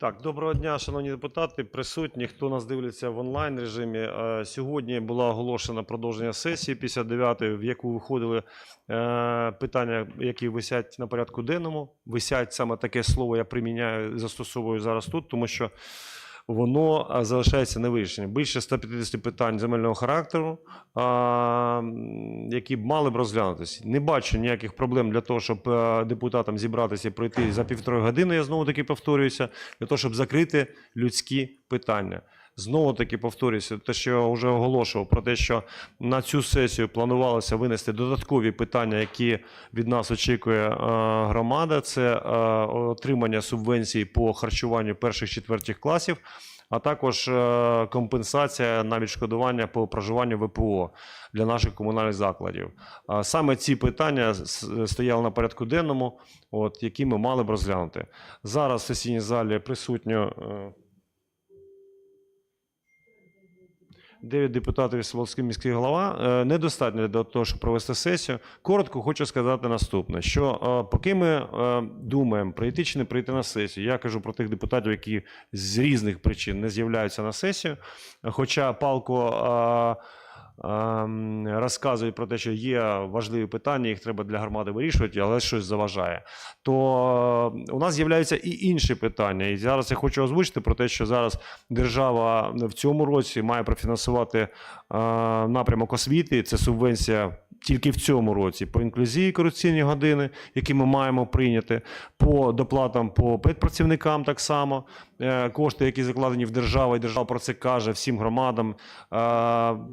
Так, доброго дня, шановні депутати, присутні, хто нас дивиться в онлайн режимі. Е, Сьогодні була оголошена продовження сесії 59-ї, в яку виходили е, питання, які висять на порядку денному. Висять саме таке слово, я приміняю, застосовую зараз тут, тому що воно залишається невирішеним. Більше 150 питань земельного характеру, які б мали б розглянутися. Не бачу ніяких проблем для того, щоб е, депутатам зібратися і пройти за півтори години. Я знову таки повторююся, для того, щоб закрити людські питання. Знову таки повторюся, те, що я вже оголошував про те, що на цю сесію планувалося винести додаткові питання, які від нас очікує е, громада. Це е, отримання субвенцій по харчуванню перших четвертих класів, а також е, компенсація на відшкодування по проживанню ВПО для наших комунальних закладів. Саме ці питання стояли на порядку денному, от, які ми мали б розглянути. Зараз в сесійній залі присутньо. 9 депутатів Сволський міський голова Е, недостатньо для того, щоб провести сесію. Коротко хочу сказати наступне: що е, поки ми е, думаємо, прийти чи не прийти на сесію, я кажу про тих депутатів, які з різних причин не з'являються на сесію. Хоча палко розказують про те, що є важливі питання, їх треба для громади вирішувати, але щось заважає. То е, у нас з'являються і інші питання. І зараз я хочу озвучити про те, що зараз держава в цьому році має профінансувати е, напрямок освіти. Це субвенція тільки в цьому році по інклюзії корупційні години, які ми маємо прийняти, по доплатам по педпрацівникам так само. Е, Кошти, які закладені в державу, і держава про це каже всім громадам,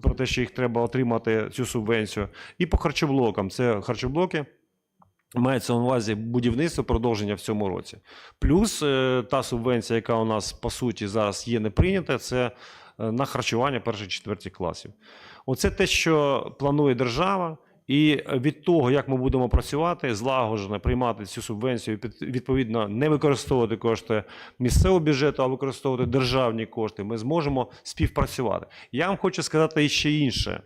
про те, що їх треба отримати цю субвенцію. І по харчоблокам. Це харчоблоки. Мається на увазі будівництво продовження в цьому році. Плюс е, та субвенція, яка у нас по суті зараз є не прийнята, це е, на харчування перших четвертих класів. Оце те, що планує держава. І від того, як ми будемо працювати, злагоджено приймати цю субвенцію, відповідно не використовувати кошти місцевого бюджету, а використовувати державні кошти, ми зможемо співпрацювати. Я вам хочу сказати іще інше,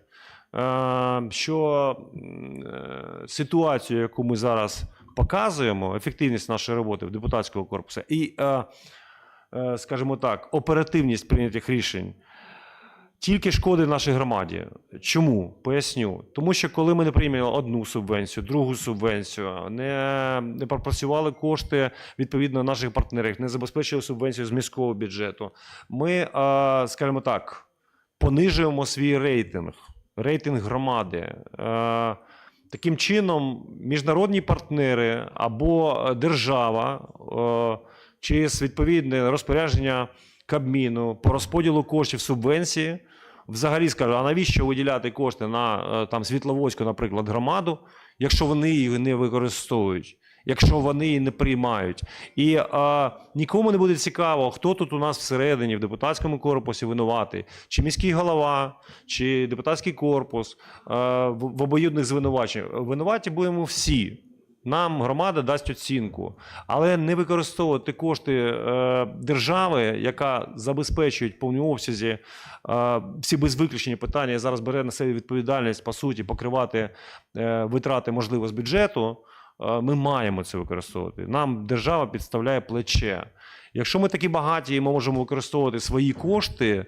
е, що е, ситуацію, яку ми зараз показуємо, ефективність нашої роботи в депутатського корпусу і, е, скажімо так, оперативність прийнятих рішень тільки шкоди нашій громаді. Чому? Поясню. Тому що коли ми не прийняли одну субвенцію, другу субвенцію, не, не пропрацювали кошти відповідно наших партнерів, не забезпечили субвенцію з міського бюджету, ми, е, скажімо так, понижуємо свій рейтинг, рейтинг громади. Е, Таким чином, міжнародні партнери або держава е, через відповідне розпорядження Кабміну по розподілу коштів субвенції взагалі скаже, а навіщо виділяти кошти на е, там Світловодську, наприклад, громаду, якщо вони її не використовують, якщо вони її не приймають. І е, нікому не буде цікаво, хто тут у нас всередині в депутатському корпусі винуватий, чи міський голова, чи депутатський корпус е, в, в обоюдних звинуваченнях. Винуваті будемо всі. Нам громада дасть оцінку, але не використовувати кошти е, держави, яка забезпечує в повній обсязі е, всі без виключення питання і зараз бере на себе відповідальність по суті покривати е, витрати можливо з бюджету. е, Ми маємо це використовувати. Нам держава підставляє плече. Якщо ми такі багаті і ми можемо використовувати свої кошти,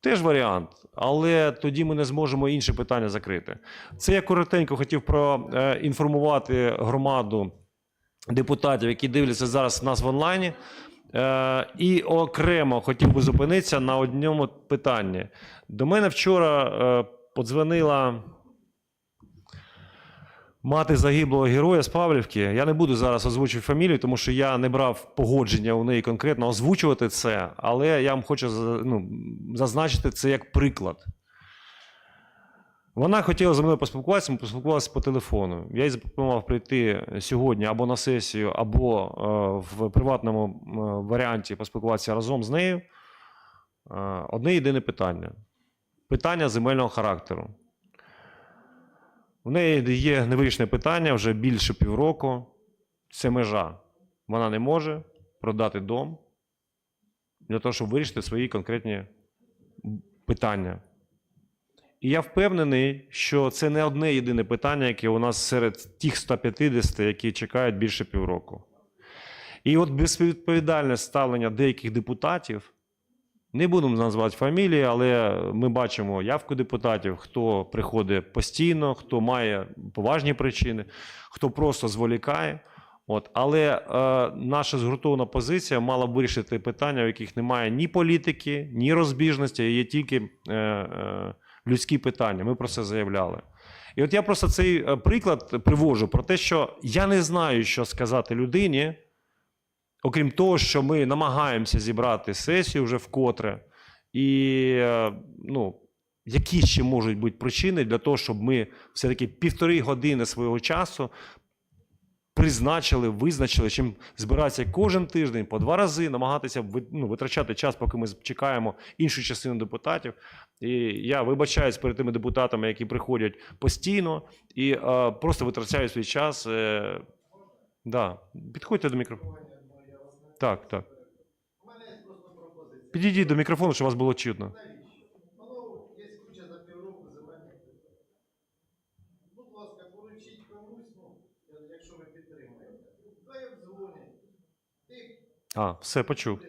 теж варіант. Але тоді ми не зможемо інші питання закрити. Це я коротенько хотів проінформувати громаду депутатів, які дивляться зараз нас в онлайні. Е, І окремо хотів би зупинитися на одному питанні. До мене вчора е, подзвонила мати загиблого героя з Павлівки. Я не буду зараз озвучувати фамілію, тому що я не брав погодження у неї конкретно озвучувати це, але я вам хочу ну, зазначити це як приклад. Вона хотіла зі мною поспілкуватися, ми поспілкувалися по телефону. Я їй запропонував прийти сьогодні або на сесію, або е, в приватному е, варіанті поспілкуватися разом з нею. Е, одне єдине питання: питання земельного характеру. У неї є невирішене питання вже більше півроку. Це межа. Вона не може продати дом для того, щоб вирішити свої конкретні питання. І я впевнений, що це не одне єдине питання, яке у нас серед тих 150, які чекають більше півроку. І от безвідповідальне ставлення деяких депутатів, не будемо назвати фамілії, але ми бачимо явку депутатів, хто приходить постійно, хто має поважні причини, хто просто зволікає. От, але е, наша згуртована позиція мала б вирішити питання, в яких немає ні політики, ні розбіжності, є тільки е, е, людські питання. Ми про це заявляли. І от я просто цей е, приклад привожу про те, що я не знаю, що сказати людині, окрім того, що ми намагаємося зібрати сесію вже вкотре. І е, ну, які ще можуть бути причини для того, щоб ми все-таки півтори години свого часу призначили, визначили, чим збиратися кожен тиждень по два рази, намагатися ну, витрачати час, поки ми чекаємо іншу частину депутатів. І я вибачаюсь перед тими депутатами, які приходять постійно і е, просто витрачають свій час. Е, да. Підходьте до мікрофону. Так, так. Підійдіть до мікрофону, щоб вас було чутно. Воно є куча за півроку земельних питань. Будь ласка, поручіть комусь, ну, якщо ви підтримуєте. Хай обдзвонять. Тих, А, все почув. хто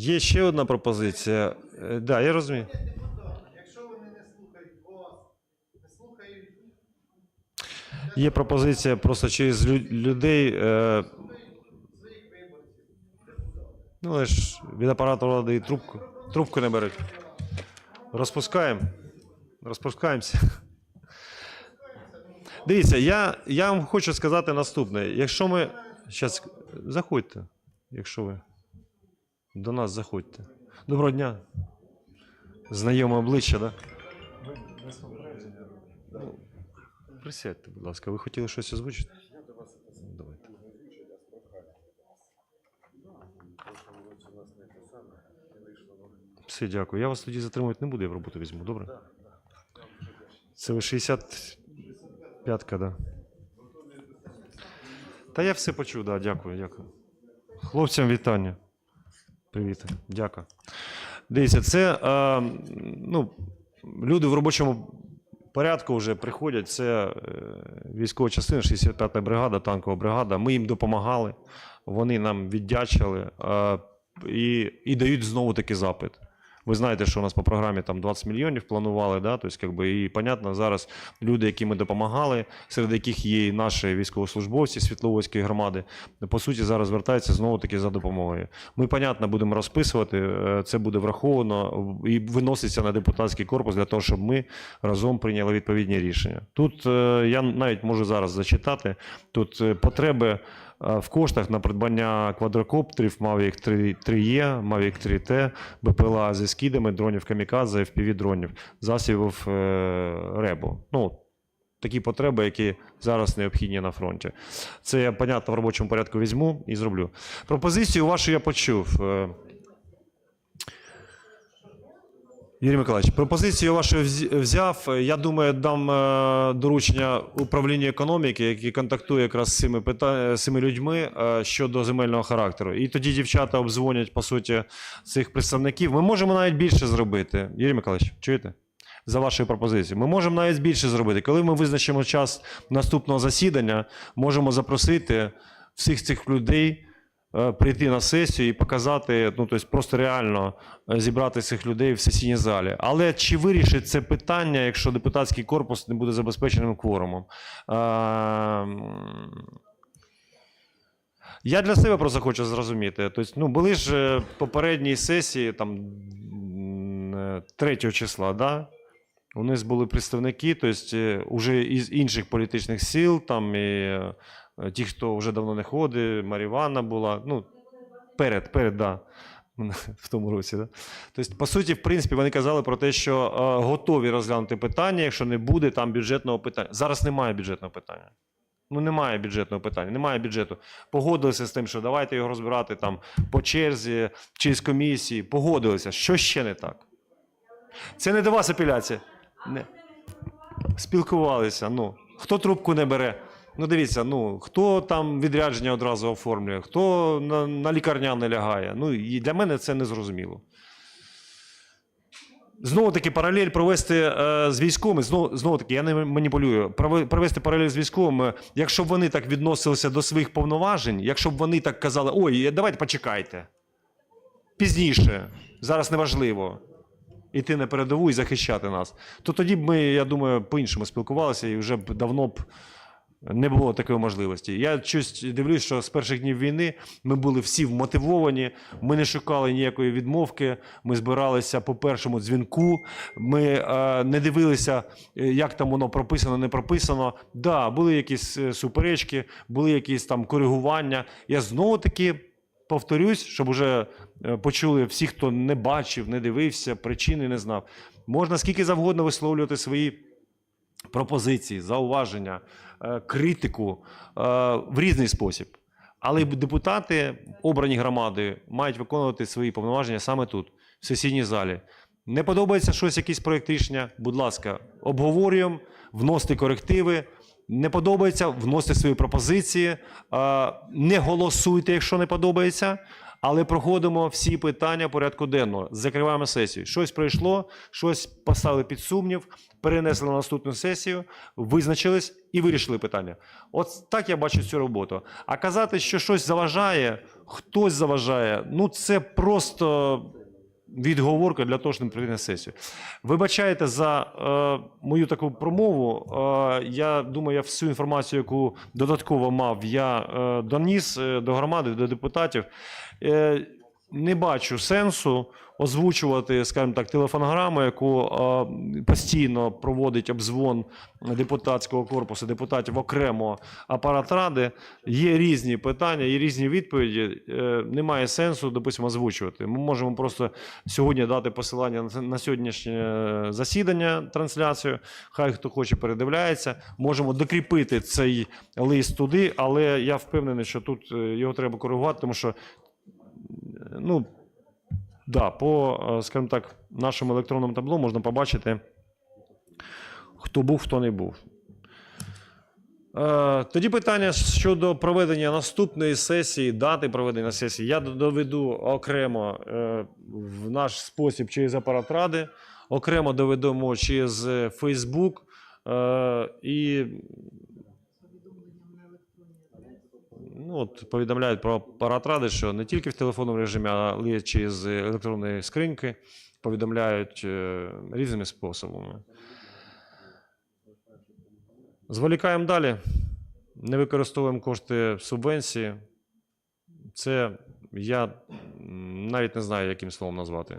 Є ще одна пропозиція. Е, да, я розумію. Є якщо вони не слухають вас, не слухають Є пропозиція просто через лю- людей. Е, своїх виборців, ну, але ж від апарату влади і трубку, трубку не беруть. Розпускаємо. Розпускаємося. Дивіться, я, я вам хочу сказати наступне. Якщо ми. Щас, заходьте, якщо ви. До нас заходьте. Доброго дня. Знайоме обличчя? Да? Ну, присядьте, будь ласка. Ви хотіли щось озвучити? Давайте. Все, дякую. Я вас тоді затримувати не буду, я в роботу візьму, добре? Це ви 65-ка, да. Та я все почув, да, дякую, дякую. Хлопцям вітання. Привіт, дякую. Дивіться, це е, ну, люди в робочому порядку вже приходять. Це е, військова частина, 65-та бригада, танкова бригада. Ми їм допомагали, вони нам віддячили е, і, і дають знову таки запит. Ви знаєте, що у нас по програмі там 20 мільйонів планували, да? тобто, как би, і понятно, зараз люди, які ми допомагали, серед яких є і наші військовослужбовці Світловодської громади, по суті, зараз звертаються знову таки за допомогою. Ми, понятно, будемо розписувати, е, це буде враховано і виноситься на депутатський корпус для того, щоб ми разом прийняли відповідні рішення. Тут е, я навіть можу зараз зачитати. Тут е, потреби в коштах на придбання квадрокоптерів Mavic 3, 3E, Mavic 3T, БПЛА зі скидами, дронів Камікадзе, FPV дронів, засобів РЕБу. Ну, такі потреби, які зараз необхідні на фронті. Це я, понятно, в робочому порядку візьму і зроблю. Пропозицію вашу я почув. Е, Юрій Миколаївич, пропозицію вашу взяв. Я думаю, дам е, доручення управлінню економіки, який контактує якраз з цими, пита... з цими людьми е, щодо земельного характеру. І тоді дівчата обдзвонять, по суті, цих представників. Ми можемо навіть більше зробити. Юрій Миколаївич, чуєте? За вашою пропозицією. Ми можемо навіть більше зробити. Коли ми визначимо час наступного засідання, можемо запросити всіх цих людей прийти на сесію і показати, ну тобто просто реально е, зібрати цих людей в сесійній залі. Але чи вирішить це питання, якщо депутатський корпус не буде забезпеченим кворумом? Е, Я для себе просто хочу зрозуміти. Тобто, ну, були ж е, попередні сесії там е, 3 числа, да? У нас були представники, тобто, е, уже із інших політичних сил, там і е, ті, хто вже давно не ходить, Маріванна була. Ну, перед, перед, да. В тому році, да? Тобто, по суті, в принципі, вони казали про те, що е, готові розглянути питання, якщо не буде там бюджетного питання. Зараз немає бюджетного питання. Ну, немає бюджетного питання, немає бюджету. Погодилися з тим, що давайте його розбирати там по черзі чи з комісії. Погодилися. Що ще не так? Це не до вас апеляція. Не. Спілкувалися. Ну. Хто трубку не бере? Ну, дивіться, ну хто там відрядження одразу оформлює, хто на, на лікарняне лягає. Ну, і для мене це не зрозуміло. Знову таки, паралель провести е, з військовими, знову, таки, я не маніпулюю. Провести паралель з військовими, якщо б вони так відносилися до своїх повноважень, якщо б вони так казали, ой, давайте почекайте. Пізніше, зараз неважливо іти на передову і захищати нас, то тоді б ми, я думаю, по-іншому спілкувалися і вже б давно б не було такої можливості. Я щось дивлюсь, що з перших днів війни ми були всі вмотивовані, ми не шукали ніякої відмовки, ми збиралися по першому дзвінку, ми е, не дивилися, е, як там воно прописано, не прописано. Да, були якісь е, суперечки, були якісь там коригування. Я знову таки повторюсь, щоб уже е, почули всі, хто не бачив, не дивився, причини не знав. Можна скільки завгодно висловлювати свої пропозиції, зауваження, е, критику е, в різний спосіб. Але депутати, обрані громади, мають виконувати свої повноваження саме тут, в сесійній залі. Не подобається щось, якийсь проєкт рішення, будь ласка, обговорюємо, вносите корективи. Не подобається, вносите свої пропозиції, е, не голосуйте, якщо не подобається. Але проходимо всі питання порядку денного. Закриваємо сесію. Щось пройшло, щось поставили під сумнів, перенесли на наступну сесію, визначились і вирішили питання. От так я бачу цю роботу. А казати, що щось заважає, хтось заважає, ну це просто відговорка для того, щоб не прийти на сесію. Вибачайте за е, мою таку промову. Е, я думаю, я всю інформацію, яку додатково мав, я е, доніс е, до громади, до депутатів. Е, не бачу сенсу озвучувати, скажімо так, телефонограму, яку е, постійно проводить обзвон депутатського корпусу, депутатів окремо апарат ради. Є різні питання, є різні відповіді. Е, немає сенсу, допустимо, озвучувати. Ми можемо просто сьогодні дати посилання на- на сьогоднішнє засідання, трансляцію. Хай хто хоче передивляється. Можемо докріпити цей лист туди, але я впевнений, що тут е, його треба коригувати, тому що е, ну, да, по, е, скажімо так, нашому електронному табло можна побачити, хто був, хто не був. Е, Тоді питання щодо проведення наступної сесії, дати проведення сесії. Я доведу окремо е, в наш спосіб через апарат ради, окремо доведемо через Facebook. І ну, от повідомляють про апарат ради, що не тільки в телефонному режимі, але й через електронні скриньки повідомляють е, різними способами. Зволікаємо далі. Не використовуємо кошти субвенції. Це я навіть не знаю, яким словом назвати.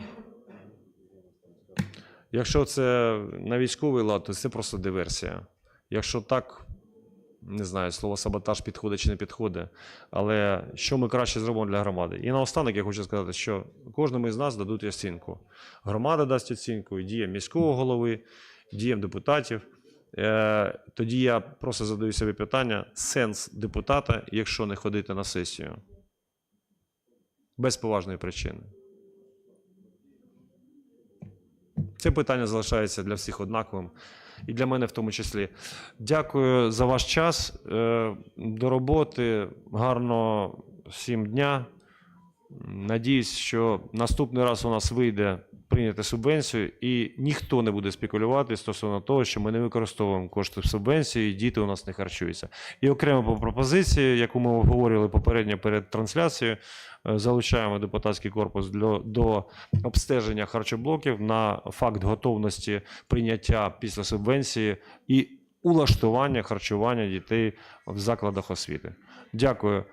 Якщо це на військовий лад, то це просто диверсія. Якщо так, не знаю, слово саботаж підходить чи не підходить. Але що ми краще зробимо для громади? І наостанок я хочу сказати, що кожному із нас дадуть оцінку. Громада дасть оцінку і діям міського голови, діям депутатів. Е, Тоді я просто задаю собі питання: сенс депутата, якщо не ходити на сесію? Без поважної причини. Це питання залишається для всіх однаковим. І для мене в тому числі. Дякую за ваш час. Е, До роботи. Гарного всім дня. Надіюсь, що наступний раз у нас вийде прийняти субвенцію, і ніхто не буде спекулювати стосовно того, що ми не використовуємо кошти субвенції, і діти у нас не харчуються. І окремо по пропозиції, яку ми обговорювали попередньо перед трансляцією, е, залучаємо депутатський корпус для, до обстеження харчоблоків на факт готовності прийняття після субвенції і улаштування харчування дітей в закладах освіти. Дякую.